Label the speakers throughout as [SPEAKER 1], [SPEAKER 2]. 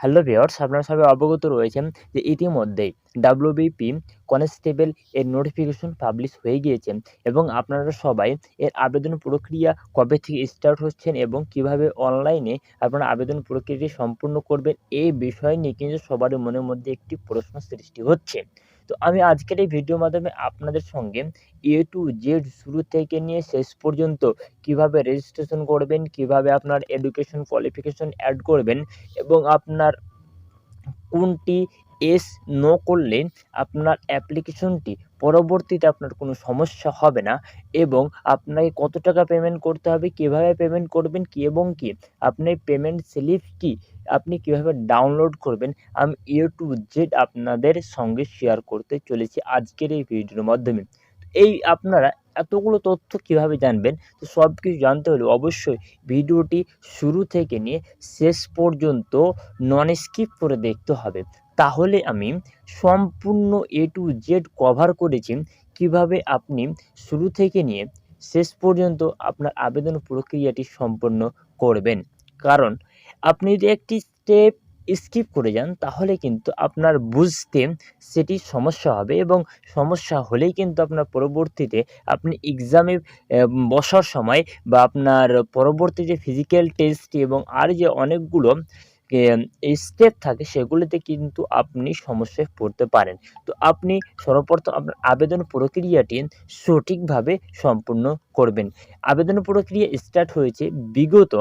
[SPEAKER 1] Hello viewers আপনারা সবাই অবগত রয়েছেন যে ইতিমধ্যেই ডাব্লিউবিপি কনস্টেবল এর নোটিফিকেশন পাবলিশ হয়ে গিয়েছে এবং আপনারা সবাই এর আবেদন প্রক্রিয়া কবে থেকে স্টার্ট হচ্ছেন এবং কীভাবে অনলাইনে আপনারা আবেদন প্রক্রিয়াটি সম্পূর্ণ করবেন, এই বিষয় নিয়ে কিন্তু সবার মনের মধ্যে একটি প্রশ্ন সৃষ্টি হচ্ছে। তো আমি আজকের এই ভিডিওর মাধ্যমে আপনাদের সঙ্গে এ টু জেড শুরু থেকে নিয়ে শেষ পর্যন্ত কীভাবে রেজিস্ট্রেশন করবেন, কীভাবে আপনার এডুকেশন কোয়ালিফিকেশন অ্যাড করবেন এবং আপনার কোনটি এস নো করলে আপনার অ্যাপ্লিকেশনটি পরবর্তীতে আপনার কোনো সমস্যা হবে না এবং আপনাকে কত টাকা পেমেন্ট করতে হবে, কীভাবে পেমেন্ট করবেন, কী এবং কী আপনি পেমেন্ট স্লিপ কী, আপনি কীভাবে ডাউনলোড করবেন, আমি এ টু জেড আপনাদের সঙ্গে শেয়ার করতে চলেছি আজকের এই ভিডিওর মাধ্যমে। এই আপনারা এতগুলো তথ্য কীভাবে জানবেন, তো সব কিছু জানতে হলে অবশ্যই ভিডিওটি শুরু থেকে নিয়ে শেষ পর্যন্ত নন স্কিপ করে দেখতে হবে। তাহলে আমি সম্পূর্ণ এ টু জেড কভার করেছি। কীভাবে আপনি শুরু থেকে নিয়ে শেষ পর্যন্ত আপনার আবেদন প্রক্রিয়াটি সম্পন্ন করবেন? কারণ আপনি যদি একটি স্টেপ স্কিপ করে যান, তাহলে কিন্তু আপনার বুঝতে সেটি সমস্যা হবে এবং সমস্যা হলেই কিন্তু আপনার পরবর্তীতে আপনি এক্সামে বসার সময় বা আপনার পরবর্তী যে ফিজিক্যাল টেস্ট এবং আর যে অনেকগুলো স্টেপ থাকে সেগুলিতে কিন্তু আপনি সমস্যায় পড়তে পারেন। তো আপনি সর্বপ্রথম আপনার আবেদন প্রক্রিয়াটি সঠিকভাবে সম্পূর্ণ করবেন। আবেদন প্রক্রিয়া স্টার্ট হয়েছে বিগত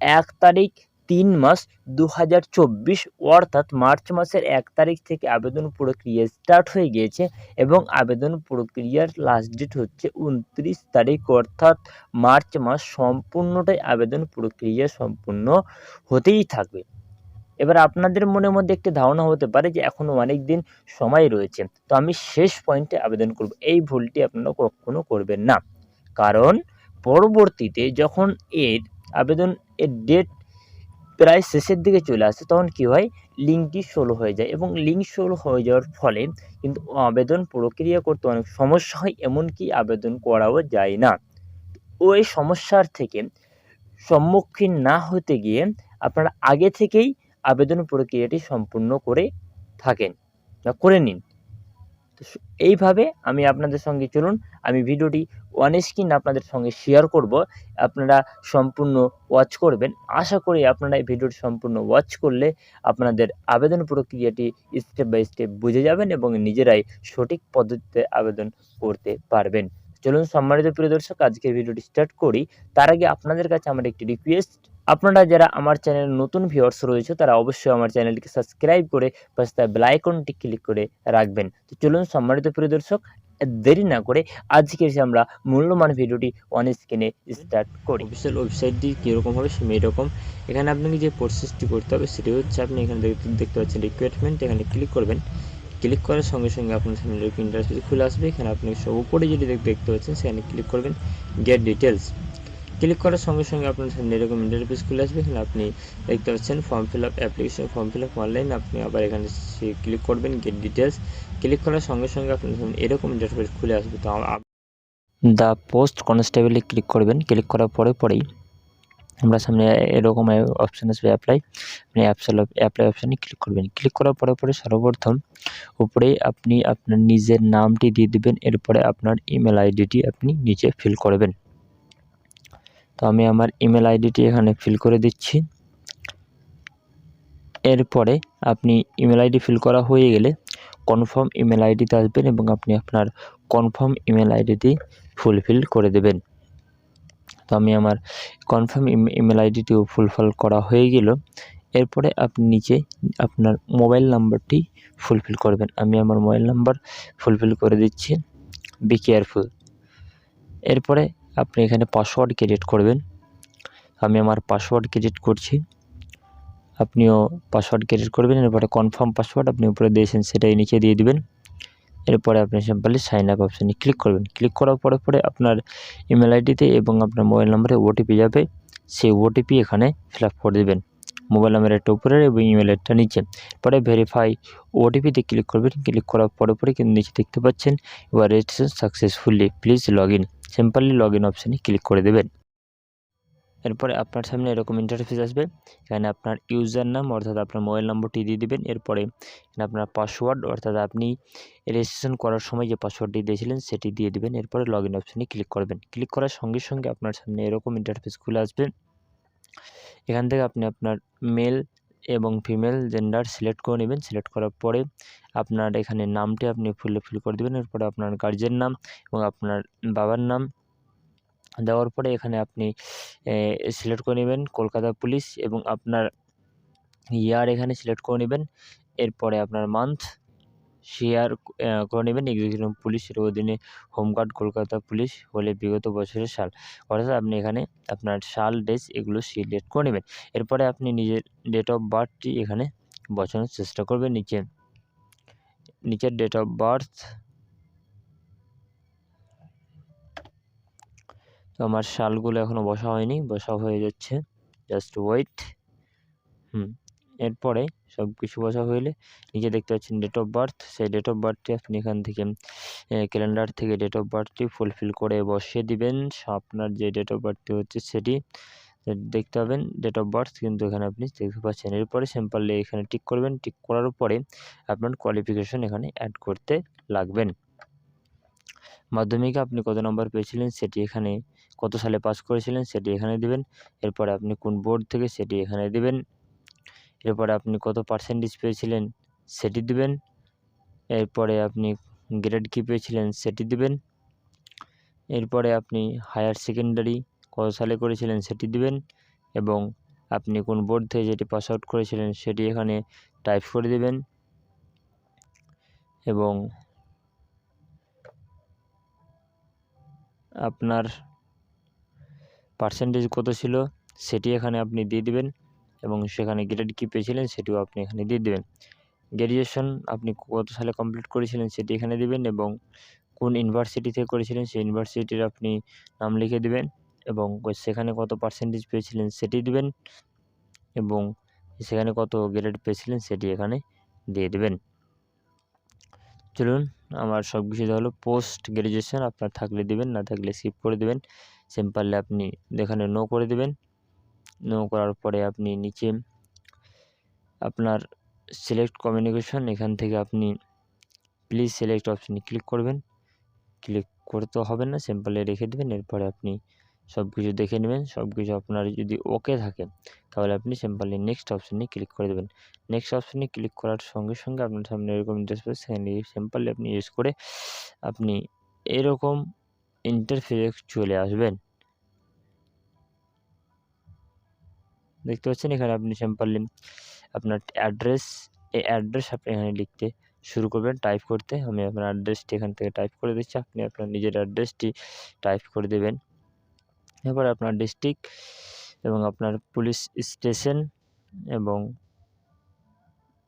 [SPEAKER 1] এক তারিখ তিন মাস দু হাজার চব্বিশ অর্থাৎ মার্চ মাসের এক তারিখ থেকে আবেদন প্রক্রিয়া স্টার্ট হয়ে গিয়েছে এবং আবেদন প্রক্রিয়ার লাস্ট ডেট হচ্ছে উনত্রিশ তারিখ অর্থাৎ মার্চ মাস সম্পূর্ণটাই আবেদন প্রক্রিয়া সম্পূর্ণ হতেই থাকবে। এবার আপনাদের মনের মধ্যে একটি ধারণা হতে পারে যে এখনও অনেক দিন সময় রয়েছে। তো আমি শেষ পয়েন্টে আবেদন করব। এই ভুলটি আপনারা কখনো করবেন না। কারণ পরবর্তীতে যখন এর আবেদন, এর ডেট প্রায় শেষের দিকে চলে আসে, তখন কী হয়? লিঙ্কটি ষোলো হয়ে যায় এবং লিঙ্ক ষোলো হয়ে যাওয়ার ফলে কিন্তু আবেদন প্রক্রিয়া করতে অনেক সমস্যা হয়, এমনকি আবেদন করাও যায় না। ওই সমস্যার থেকে সম্মুখীন না হতে গিয়ে আপনারা আগে থেকেই আবেদন প্রক্রিয়াটি সম্পূর্ণ করে থাকেন বা করে নিন। তো এইভাবে আমি আপনাদের সঙ্গে চলুন, আমি ভিডিওটি ওয়ান স্ক্রিন আপনাদের সঙ্গে শেয়ার করব। আপনারা সম্পূর্ণ ওয়াচ করবেন। আশা করি আপনারা এই ভিডিওটি সম্পূর্ণ ওয়াচ করলে আপনাদের আবেদন প্রক্রিয়াটি স্টেপ বাই স্টেপ বুঝে যাবেন এবং নিজেরাই সঠিক পদ্ধতিতে আবেদন করতে পারবেন। চলুন সম্মানিত প্রিয় দর্শক আজকের ভিডিওটি স্টার্ট করি। তার আগে আপনাদের কাছে আমার একটি রিকোয়েস্ট আপনারা যারা আমার চ্যানেল নতুন ভিউয়ার্স রয়েছে, তারা অবশ্যই আমার চ্যানেলটিকে সাবস্ক্রাইব করে পাশে তার বেলাইকনটি ক্লিক করে রাখবেন। তো চলুন সম্মানিত প্রিয় দর্শক, দেরি না করে আজকে এসে আমরা মূল্যবান ভিডিওটি অন স্ক্রিনে স্টার্ট করি। অফিসিয়াল ওয়েবসাইটটি কীরকম হবে সেম এরকম। এখানে আপনাকে যে প্রসেসটি করতে হবে, সেটি হচ্ছে আপনি এখানে দেখতে পাচ্ছেন রিকোয়ারমেন্ট এখানে ক্লিক করবেন। ক্লিক করার সঙ্গে সঙ্গে আপনার সামনে ইন্টারফেস খুলে আসবে। এখানে আপনি সব উপরে যেটি দেখতে পাচ্ছেন, সেখানে ক্লিক করবেন গেট ডিটেলস ক্লিক করার সঙ্গে সঙ্গে আপনার সামনে এরকম ইন্টারফেস খুলে আসবে। এখানে আপনি দেখতে পাচ্ছেন form fill up application form fill up online আপনি আবার এখানে ক্লিক করবেন গেট ডিটেলস ক্লিক করার সঙ্গে সঙ্গে আপনার সামনে এরকম ইন্টারফেস খুলে আসবে। তো দ্য পোস্ট কনস্টেবলে ক্লিক করবেন। ক্লিক করার পরে পরেই আমরা সামনে এরকম অপশান আসবে অ্যাপ্লাই আপনি অ্যাপসাল অ্যাপ্লাই অপশানে ক্লিক করবেন। ক্লিক করার পরে পরে সর্বপ্রথম উপরে আপনি আপনার নিজের নামটি দিয়ে দেবেন, এরপরে আপনার ইমেল আইডিটি আপনি নিচে ফিল করবেন। তো আমি আমার ইমেল আইডিটি এখানে ফিল করে দিচ্ছি। এরপরে আপনি ইমেল আইডি ফিল করা হয়ে গেলে কনফার্ম ইমেল আইডিতে আসবেন এবং আপনি আপনার কনফার্ম ইমেল আইডিটি ফুলফিল করে দেবেন। তো আমি আমার কনফার্ম ইমেল আইডিটিও ফুলফিল করা হয়ে গেল। এরপরে আপনি নিচে আপনার মোবাইল নাম্বারটি ফুলফিল করবেন। আমি আমার মোবাইল নাম্বার ফুলফিল করে দিচ্ছি। বি কেয়ারফুল এরপরে আপনি এখানে পাসওয়ার্ড ক্রিয়েট করবেন। আমি আমার পাসওয়ার্ড ক্রিয়েট করছি। আপনিও পাসওয়ার্ড ক্রিয়েট করবেন। এরপরে কনফার্ম পাসওয়ার্ড আপনি উপরে দিয়েছেন, সেটাই নিচে দিয়ে দিবেন। এরপরে আপনি সিম্পলি সাইন আপ অপশানে ক্লিক করবেন। ক্লিক করার পরে পরে আপনার ইমেল আইডিতে এবং আপনার মোবাইল নাম্বারে ওটিপি যাবে। সেই ওটিপি এখানে ফিল করে দেবেন। মোবাইল নাম্বারের একটা উপরে এবং ইমেলেরটা নিচে। পরে ভেরিফাই ওটিপিতে ক্লিক করবেন। ক্লিক করার পরে পরে কিন্তু নিচে দেখতে পাচ্ছেন, এবার registration successfully please log in simply log in অপশানে ক্লিক করে দেবেন।
[SPEAKER 2] এরপরে আপনার সামনে এরকম ইন্টারফেস আসবে। এখানে আপনার ইউজার নাম অর্থাৎ আপনার মোবাইল নম্বরটি দিয়ে দিবেন। এরপরে এখানে আপনার পাসওয়ার্ড অর্থাৎ আপনি রেজিস্ট্রেশন করার সময় যে পাসওয়ার্ডটি দিয়েছিলেন, সেটি দিয়ে দিবেন। এরপরে লগ ইন অপশানে ক্লিক করবেন। ক্লিক করার সঙ্গে সঙ্গে আপনার সামনে এরকম ইন্টারফেস খুলে আসবে। এখান থেকে আপনি আপনার মেল এবং ফিমেল জেন্ডার সিলেক্ট করে নেবেন। সিলেক্ট করার পরে আপনার এখানে নামটি আপনি ফুলে ফিল করে দেবেন। এরপরে আপনার গার্জেন নাম এবং আপনার বাবার নাম। দেওয়ার পরে এখানে আপনি সিলেক্ট করে নেবেন কলকাতা পুলিশ এবং আপনার ইয়ার এখানে সিলেক্ট করে নেবেন। এরপরে আপনার মান্থ শেয়ার করে নেবেন। এক্সিকিউটিভ পুলিশের অধীনে হোমগার্ড কলকাতা পুলিশ হলে বিগত বছরের সাল। অর্থাৎ আপনি এখানে আপনার সাল ডেজ এগুলো সিলেক্ট করে নেবেন। এরপরে আপনি নিজের ডেট অফ বার্থটি এখানে বসানোর চেষ্টা করবেন। নিচে, নিচের ডেট অফ বার্থ তো আমার শালগুলো এখনও বসা হয়নি, বসা হয়ে যাচ্ছে। জাস্ট ওয়েট হুম, এরপরে সব কিছু বসা হইলে নিচে দেখতে পাচ্ছেন ডেট অফ বার্থ সেই ডেট অফ বার্থটি আপনি এখান থেকে ক্যালেন্ডার থেকে ডেট অফ বার্থটি ফুলফিল করে বসিয়ে দিবেন। আপনার যে ডেট অফ বার্থটি হচ্ছে সেটি দেখতে পাবেন। ডেট অফ বার্থ কিন্তু এখানে আপনি দেখতে পাচ্ছেন। এরপরে সিম্পলি এখানে টিক করবেন। টিক করার পরে আপনার কোয়ালিফিকেশন এখানে অ্যাড করতে লাগবেন। মাধ্যমিকে আপনি কত নম্বর পেয়েছিলেন সেটি এখানে কত সালে পাস করেছিলেন সেটি এখানে দেবেন। এরপরে আপনি কোন বোর্ড থেকে সেটি এখানে দেবেন। এরপরে আপনি কত পার্সেন্টেজ পেয়েছিলেন সেটি দিবেন। এরপরে আপনি গ্রেড কী পেয়েছিলেন সেটি দিবেন। এরপরে আপনি হায়ার সেকেন্ডারি কত সালে করেছিলেন সেটি দিবেন এবং আপনি কোন বোর্ড থেকে যেটি পাস আউট করেছিলেন সেটি এখানে টাইপ করে দেবেন। এবং আপনার পার্সেন্টেজ কত ছিল, সেটি এখানে আপনি দিয়ে দিবেন এবং সেখানে গ্রেড কী পেয়েছিলেন সেটিও আপনি এখানে দিয়ে দেবেন। গ্র্যাজুয়েশন আপনি কত সালে কমপ্লিট করেছিলেন সেটি এখানে দেবেন এবং কোন ইউনিভার্সিটি থেকে করেছিলেন সেই ইউনিভার্সিটির আপনি নাম লিখে দেবেন এবং সেখানে কত পার্সেন্টেজ পেয়েছিলেন সেটি দেবেন এবং সেখানে কত গ্রেড পেয়েছিলেন সেটি এখানে দিয়ে দেবেন। চলুন, আমার সব কিছু হলো পোস্ট গ্র্যাজুয়েশন আপনার থাকলে দেবেন, না থাকলে স্কিপ করে দেবেন। সিম্পলি আপনি এখানে নো করে দেবেন। নো করার পরে আপনি নিচে আপনার সিলেক্ট কমিউনিকেশন এখান থেকে আপনি প্লিজ সিলেক্ট অপশানে ক্লিক করবেন। ক্লিক করতে হবে না সিম্পলি রেখে দেবেন, এরপরে আপনি সব কিছু দেখে নেবেন। সব কিছু আপনার যদি ওকে থাকে, তাহলে আপনি সিম্পলি নেক্সট অপশানে ক্লিক করে দেবেন। নেক্সট অপশানে ক্লিক করার সঙ্গে সঙ্গে আপনার সামনে এরকম ইন্টারেস্ট ইন্টারফেস সেখানে সিম্পলি আপনি ইউজ করে আপনি এরকম ইন্টারফেস চলে আসবেন। দেখতে পাচ্ছেন এখানে আপনি সিম্পলি আপনার অ্যাড্রেস এই অ্যাড্রেস আপনি এখানে লিখতে শুরু করবেন টাইপ করতে। আমি আপনার অ্যাড্রেসটি এখান থেকে টাইপ করে দিচ্ছি, আপনি আপনার নিজের অ্যাড্রেসটি টাইপ করে দেবেন। এরপর আপনার ডিস্ট্রিক্ট এবং আপনার পুলিশ স্টেশন এবং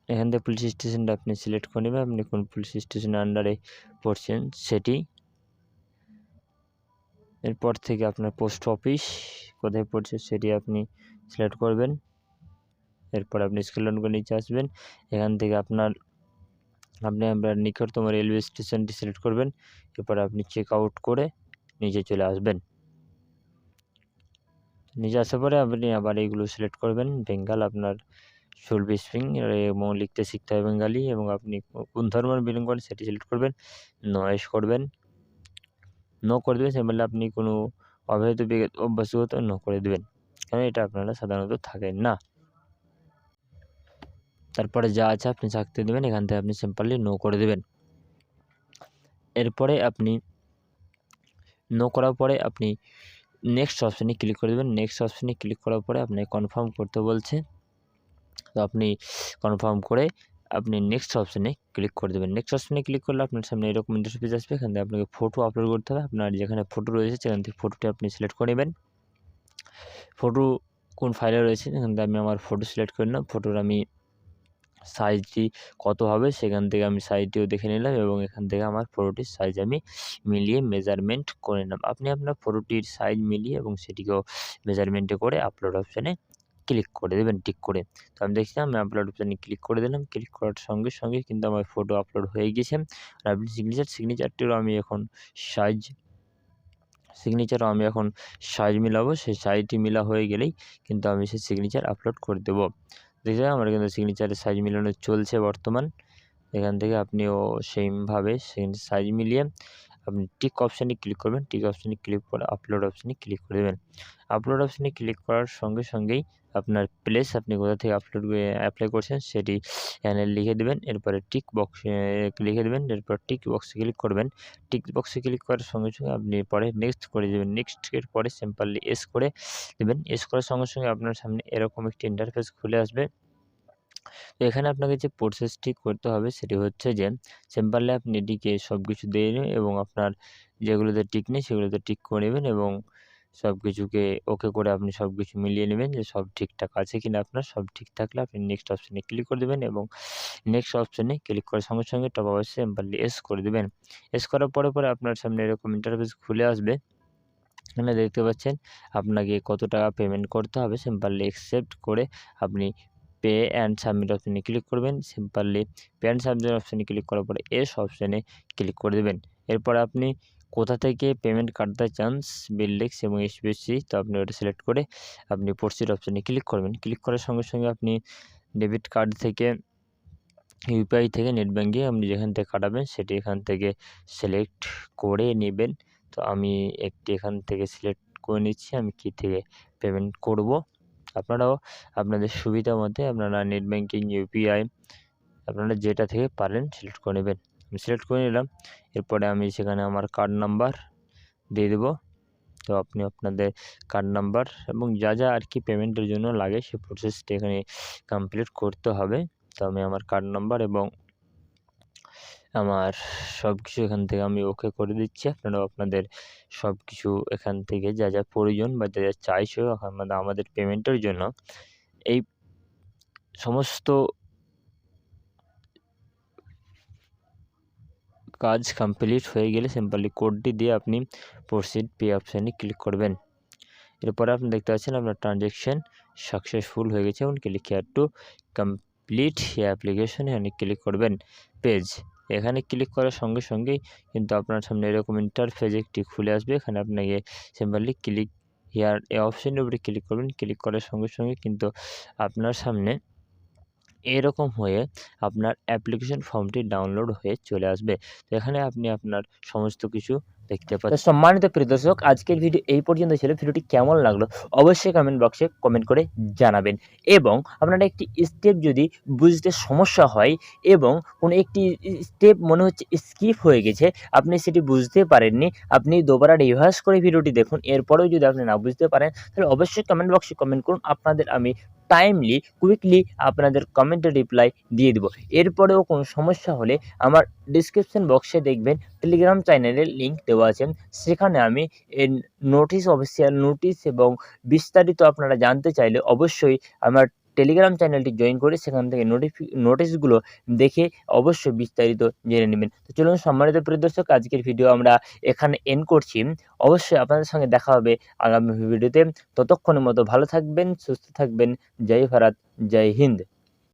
[SPEAKER 2] এখান থেকে পুলিশ স্টেশনটা আপনি সিলেক্ট করে নেবেন। আপনি কোন পুলিশ স্টেশনের আন্ডারে পড়ছেন, সেটি এরপর থেকে আপনার পোস্ট অফিস কোথায় পড়ছে সেটি আপনি সিলেক্ট করবেন। এরপর আপনি স্কেলন করে নিচে আসবেন। এখান থেকে আপনার, আপনি আপনার নিকটতম রেলওয়ে স্টেশনটি সিলেক্ট করবেন। এরপর আপনি চেক আউট করে নিচে চলে আসবেন। নিচে আসার পরে আপনি আবার এইগুলো সিলেক্ট করবেন। বেঙ্গাল আপনার শুল বি স্প্রিং এবং লিখতে শিখতে হবে বেঙ্গালি এবং আপনি কোন ধর্মের বিলং করেন সেটি সিলেক্ট করবেন। নয়েস করবেন। নো করে দেবেন বললে আপনি কোনো অবৈধ অভ্যাসগত নো করে দেবেন। কারণ এটা আপনারা সাধারণত থাকেন না। তারপরে যা আছে আপনি চাকতে দেবেন, এখান থেকে আপনি সিম্পলি নো করে দেবেন। এরপরে আপনি নো করার পরে আপনি নেক্সট অপশানে ক্লিক করে দেবেন। নেক্সট অপশানে ক্লিক করার পরে আপনাকে কনফার্ম করতে বলছে। তো আপনি কনফার্ম করে আপনি নেক্সট অপশানে ক্লিক করে দেবেন। নেক্সট অপশানে ক্লিক করলে আপনার সামনে এরকম ইন্টারফেস আসবে। এখান থেকে আপনাকে ফটো আপলোড করতে হবে। আপনার যেখানে ফটো রয়েছে, সেখান থেকে ফটোটি আপনি সিলেক্ট করে নেবেন। ফটো কোন ফাইলে রয়েছে, এখান থেকে আমি আমার ফটো সিলেক্ট করে নিলাম। ফটোর আমি সাইজটি কত হবে, সেখান থেকে আমি সাইজটিও দেখে নিলাম এবং এখান থেকে আমার ফটোটির সাইজ আমি মিলিয়ে মেজারমেন্ট করে নিলাম। আপনি আপনার ফটোটির সাইজ মিলিয়ে এবং সেটিকেও মেজারমেন্টে করে আপলোড অপশানে ক্লিক করে দেবেন টিক করে। তো আমি দেখছি আমি আপলোড অপশানে ক্লিক করে দিলাম। ক্লিক করার সঙ্গে সঙ্গে কিন্তু আমার ফটো আপলোড হয়ে গেছে আর আপনি সিগনেচার সিগনেচারটিরও আমি এখন সাইজ সিগনেচারও আমি এখন সাইজ মিলাবো। সেই সাইজটি মিলা হয়ে গেলেই কিন্তু আমি সেই সিগনেচার আপলোড করে দেবো। দেখে আমার কিন্তু সিগনেচারের সাইজ মিলানো চলছে বর্তমান। এখান থেকে আপনিও সেমভাবে সাইজ মিলিয়ে আপনি টিক অপশানে ক্লিক করবেন টিক অপশানে ক্লিক করে আপলোড অপশানে ক্লিক করে দেবেন। আপলোড অপশানে ক্লিক করার সঙ্গে সঙ্গেই আপনার প্লেস আপনি কোথা থেকে আপলোড অ্যাপ্লাই করছেন সেটি এখানে লিখে দেবেন, এরপরে টিক বক্সে লিখে দেবেন, এরপর টিক বক্সে ক্লিক করবেন। টিক বক্সে ক্লিক করার সঙ্গে সঙ্গে আপনি পরে নেক্সট করে দেবেন। নেক্সটের পরে সিম্পলি এস করে দেবেন। এস করার সঙ্গে সঙ্গে আপনার সামনে এরকম একটি ইন্টারফেস খুলে আসবে। তো এখানে আপনাকে যে প্রসেসটি করতে হবে সেটি হচ্ছে যে সিম্পলি আপনি এটিকে সব কিছু দিয়ে নেবেন এবং আপনার যেগুলোতে টিক নেই সেগুলোতে টিক করে নেবেন এবং সব কিছুকে ওকে করে আপনি সব কিছু মিলিয়ে নেবেন যে সব ঠিকঠাক আছে কি না আপনার। সব ঠিক থাকলে আপনি নেক্সট অপশানে ক্লিক করে দেবেন এবং নেক্সট অপশানে ক্লিক করার সঙ্গে সঙ্গে টপ আবার সিম্পলি এস করে দেবেন। এস করার পরে পরে আপনার সামনে এরকম ইন্টারফেস খুলে আসবে। এখানে দেখতে পাচ্ছেন, আপনাকে কত টাকা পেমেন্ট করতে হবে। সিম্পলি অ্যাকসেপ্ট করে আপনি পে অ্যান্ড সাবমিট অপশানে ক্লিক করবেন। সিম্পলি পে অ্যান্ড সাবমিট অপশানে ক্লিক করার পরে এস অপশানে ক্লিক করে দেবেন। এরপর আপনি কোথা থেকে পেমেন্ট কাটতে চান বিলডেক্স এবং এসবিএসসি তো আপনি ওটা সিলেক্ট করে আপনি প্রসিড অপশানে ক্লিক করবেন। ক্লিক করার সঙ্গে সঙ্গে আপনি ডেবিট কার্ড থেকে ইউপিআই থেকে নেট ব্যাঙ্কিং আপনি যেখান থেকে কাটাবেন, সেটি এখান থেকে সিলেক্ট করে নেবেন। তো আমি একটি এখান থেকে সিলেক্ট করে নিচ্ছি। আমি কী থেকে পেমেন্ট করব? আপনারাও আপনাদের সুবিধা মতে আপনারা নেট ব্যাঙ্কিং ইউপিআই আপনারা যেটা থেকে পারেন সিলেক্ট করে নেবেন। আমি সিলেক্ট করে নিলাম, এরপরে আমি সেখানে আমার কার্ড নাম্বার দিয়ে দেবো। তো আপনি আপনাদের কার্ড নাম্বার এবং যা যা আর কি পেমেন্টের জন্য লাগে সে প্রসেসটা এখানে কমপ্লিট করতে হবে। তো আমি আমার কার্ড নাম্বার এবং আমার সব কিছু এখান থেকে আমি ওকে করে দিচ্ছি। আপনারাও আপনাদের সব কিছু এখান থেকে যা যা প্রয়োজন বা যা যা চাইছে আমাদের আমাদের পেমেন্টের জন্য, এই সমস্ত কাজ কমপ্লিট হয়ে গেলে সিম্পলি কোডটি দিয়ে আপনি প্রসিড পে অপশানে ক্লিক করবেন। এরপরে আপনি দেখতে পাচ্ছেন আপনার ট্রানজ্যাকশান সাকসেসফুল হয়ে গেছে। এবং click here to complete application এখানে ক্লিক করবেন পেজ এখানে ক্লিক করার সঙ্গে সঙ্গেই কিন্তু আপনার সামনে এরকম ইন্টারফেজ একটি খুলে আসবে। এখানে আপনাকে সিম্পলি ক্লিক হেয়ার এ অপশানের উপরে ক্লিক করবেন। ক্লিক করার সঙ্গে সঙ্গে কিন্তু আপনার সামনে এরকম হয়ে আপনার অ্যাপ্লিকেশন ফর্মটি ডাউনলোড হয়ে চলে আসবে। তো এখানে আপনি আপনার সমস্ত কিছু দেখতে পাচ্ছেন সম্মানিত প্রিয় দর্শক আজকের ভিডিও এই পর্যন্ত ছিল। ভিডিওটি কেমন লাগল অবশ্যই কমেন্ট বক্সে কমেন্ট করে জানাবেন। এবং আপনারা একটি স্টেপ যদি বুঝতে সমস্যা হয় এবং কোনো একটি স্টেপ মনে হচ্ছে স্কিপ হয়ে গেছে আপনি সেটি বুঝতে পারেননি আপনি দুবার রিভার্স করে ভিডিওটি দেখুন। এরপরেও যদি আপনি না বুঝতে পারেন তাহলে অবশ্যই কমেন্ট বক্সে কমেন্ট করুন। আপনাদের আমি টাইমলি কুইকলি আপনাদের কমেন্টে রিপ্লাই দিয়ে দেবো। এরপরেও কোনো সমস্যা হলে আমার ডিসক্রিপশন বক্সে দেখবেন টেলিগ্রাম চ্যানেলের লিঙ্ক দেওয়া আছে সেখানে আমি নোটিশ অফিসিয়াল নোটিশ এবং বিস্তারিত আপনারা জানতে চাইলে অবশ্যই আমার টেলিগ্রাম চ্যানেলটি জয়েন করে সেখান থেকে নোটিফি নোটিশগুলো দেখে অবশ্যই বিস্তারিত জেনে নেবেন। তো চলুন সম্মানিত প্রিয়দর্শক আজকের ভিডিও আমরা এখানে এন্ড করছি। অবশ্যই আপনাদের সঙ্গে দেখা হবে আগামী ভিডিওতে ততক্ষণের মতো ভালো থাকবেন, সুস্থ থাকবেন। জয় ভারত, জয় হিন্দ।